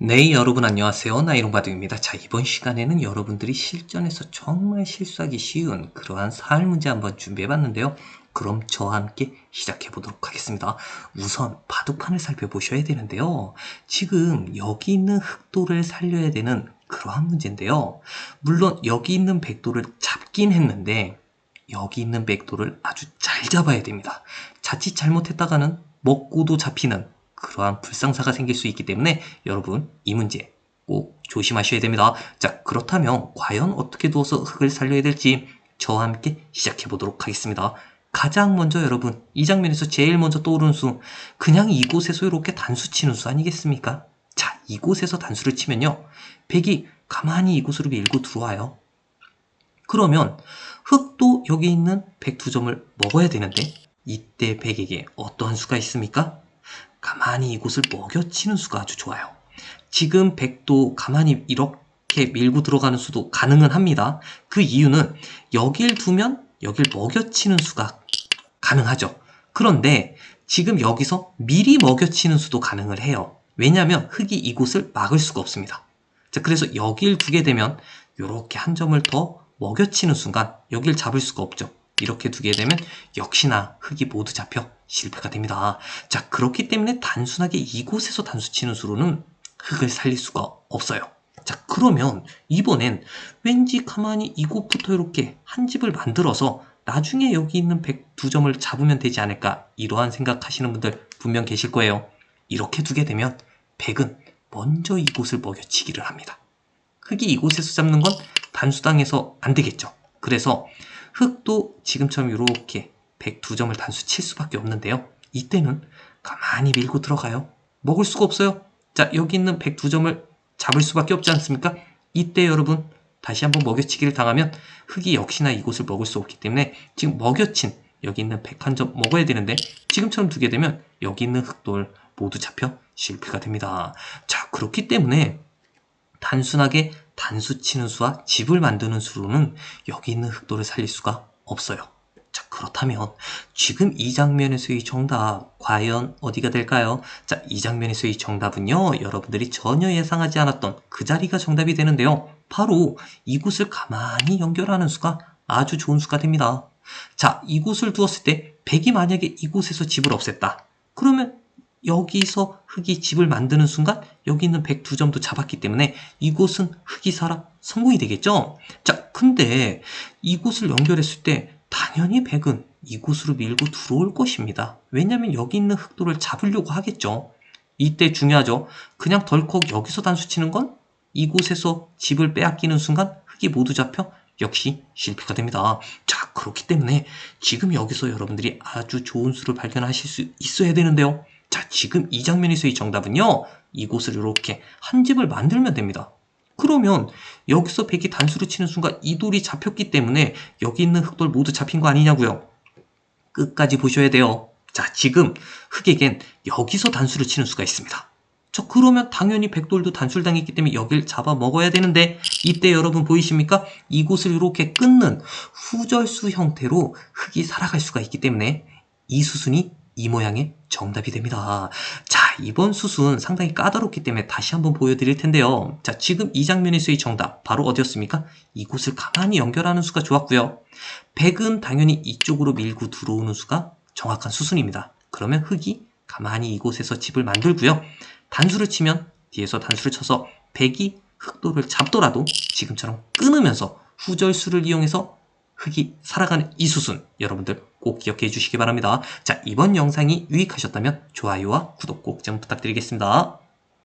네, 여러분 안녕하세요. 나이롱바둑입니다. 자, 이번 시간에는 여러분들이 실전에서 정말 실수하기 쉬운 그러한 사활 문제 한번 준비해봤는데요. 그럼 저와 함께 시작해 보도록 하겠습니다. 우선 바둑판을 살펴보셔야 되는데요. 지금 여기 있는 흑도를 살려야 되는 그러한 문제인데요. 물론 여기 있는 백도를 잡긴 했는데 여기 있는 백도를 아주 잘 잡아야 됩니다. 자칫 잘못했다가는 먹고도 잡히는 그러한 불상사가 생길 수 있기 때문에 여러분 이 문제 꼭 조심하셔야 됩니다. 자 그렇다면 과연 어떻게 두어서 흙을 살려야 될지 저와 함께 시작해 보도록 하겠습니다. 가장 먼저 여러분 이 장면에서 제일 먼저 떠오르는 수 그냥 이곳에서 이렇게 단수 치는 수 아니겠습니까? 자 이곳에서 단수를 치면요 백이 가만히 이곳으로 밀고 들어와요. 그러면 흙도 여기 있는 백 두 점을 먹어야 되는데 이때 백에게 어떠한 수가 있습니까? 가만히 이곳을 먹여치는 수가 아주 좋아요. 지금 백도 가만히 이렇게 밀고 들어가는 수도 가능은 합니다. 그 이유는 여길 두면 여길 먹여치는 수가 가능하죠. 그런데 지금 여기서 미리 먹여치는 수도 가능을 해요. 왜냐하면 흙이 이곳을 막을 수가 없습니다. 자, 그래서 여길 두게 되면 이렇게 한 점을 더 먹여치는 순간 여길 잡을 수가 없죠. 이렇게 두게 되면 역시나 흙이 모두 잡혀 실패가 됩니다. 자, 그렇기 때문에 단순하게 이곳에서 단수 치는 수로는 흙을 살릴 수가 없어요. 자, 그러면 이번엔 왠지 가만히 이곳부터 이렇게 한 집을 만들어서 나중에 여기 있는 102점을 잡으면 되지 않을까 이러한 생각하시는 분들 분명 계실 거예요. 이렇게 두게 되면 100은 먼저 이곳을 먹여치기를 합니다. 흙이 이곳에서 잡는 건 단수당해서 안 되겠죠. 그래서 흙도 지금처럼 이렇게 102점을 단수 칠 수밖에 없는데요. 이때는 가만히 밀고 들어가요. 먹을 수가 없어요. 자, 여기 있는 102점을 잡을 수밖에 없지 않습니까? 이때 여러분 다시 한번 먹여치기를 당하면 흙이 역시나 이곳을 먹을 수 없기 때문에 지금 먹여친 여기 있는 101점 먹어야 되는데 지금처럼 두게 되면 여기 있는 흙돌 모두 잡혀 실패가 됩니다. 자, 그렇기 때문에 단순하게 단수 치는 수와 집을 만드는 수로는 여기 있는 흑도를 살릴 수가 없어요. 자, 그렇다면 지금 이 장면에서의 정답 과연 어디가 될까요? 자, 이 장면에서의 정답은요. 여러분들이 전혀 예상하지 않았던 그 자리가 정답이 되는데요. 바로 이곳을 가만히 연결하는 수가 아주 좋은 수가 됩니다. 자, 이곳을 두었을 때 백이 만약에 이곳에서 집을 없앴다. 그러면 여기서 흙이 집을 만드는 순간 여기 있는 102점도 잡았기 때문에 이곳은 흙이 살아 성공이 되겠죠? 자, 근데 이곳을 연결했을 때 당연히 백은 이곳으로 밀고 들어올 것입니다. 왜냐면 여기 있는 흑도를 잡으려고 하겠죠. 이때 중요하죠. 그냥 덜컥 여기서 단수 치는 건 이곳에서 집을 빼앗기는 순간 흙이 모두 잡혀 역시 실패가 됩니다. 자, 그렇기 때문에 지금 여기서 여러분들이 아주 좋은 수를 발견하실 수 있어야 되는데요. 자, 지금 이 장면에서의 정답은요. 이곳을 이렇게 한 집을 만들면 됩니다. 그러면 여기서 백이 단수를 치는 순간 이 돌이 잡혔기 때문에 여기 있는 흑돌 모두 잡힌 거 아니냐고요. 끝까지 보셔야 돼요. 자, 지금 흑에겐 여기서 단수를 치는 수가 있습니다. 저 그러면 당연히 백돌도 단술당했기 때문에 여길 잡아 먹어야 되는데 이때 여러분 보이십니까? 이곳을 이렇게 끊는 후절수 형태로 흙이 살아갈 수가 있기 때문에 이 수순이 이 모양의 정답이 됩니다. 자, 이번 수순 상당히 까다롭기 때문에 다시 한번 보여드릴 텐데요. 자, 지금 이 장면에서의 정답 바로 어디였습니까? 이곳을 가만히 연결하는 수가 좋았고요. 100은 당연히 이쪽으로 밀고 들어오는 수가 정확한 수순입니다. 그러면 흙이 가만히 이곳에서 집을 만들고요. 단수를 치면 뒤에서 단수를 쳐서 100이 흑도를 잡더라도 지금처럼 끊으면서 후절수를 이용해서 흙이 살아가는 이 수순 여러분들 꼭 기억해 주시기 바랍니다. 자 이번 영상이 유익하셨다면 좋아요와 구독 꼭 좀 부탁드리겠습니다.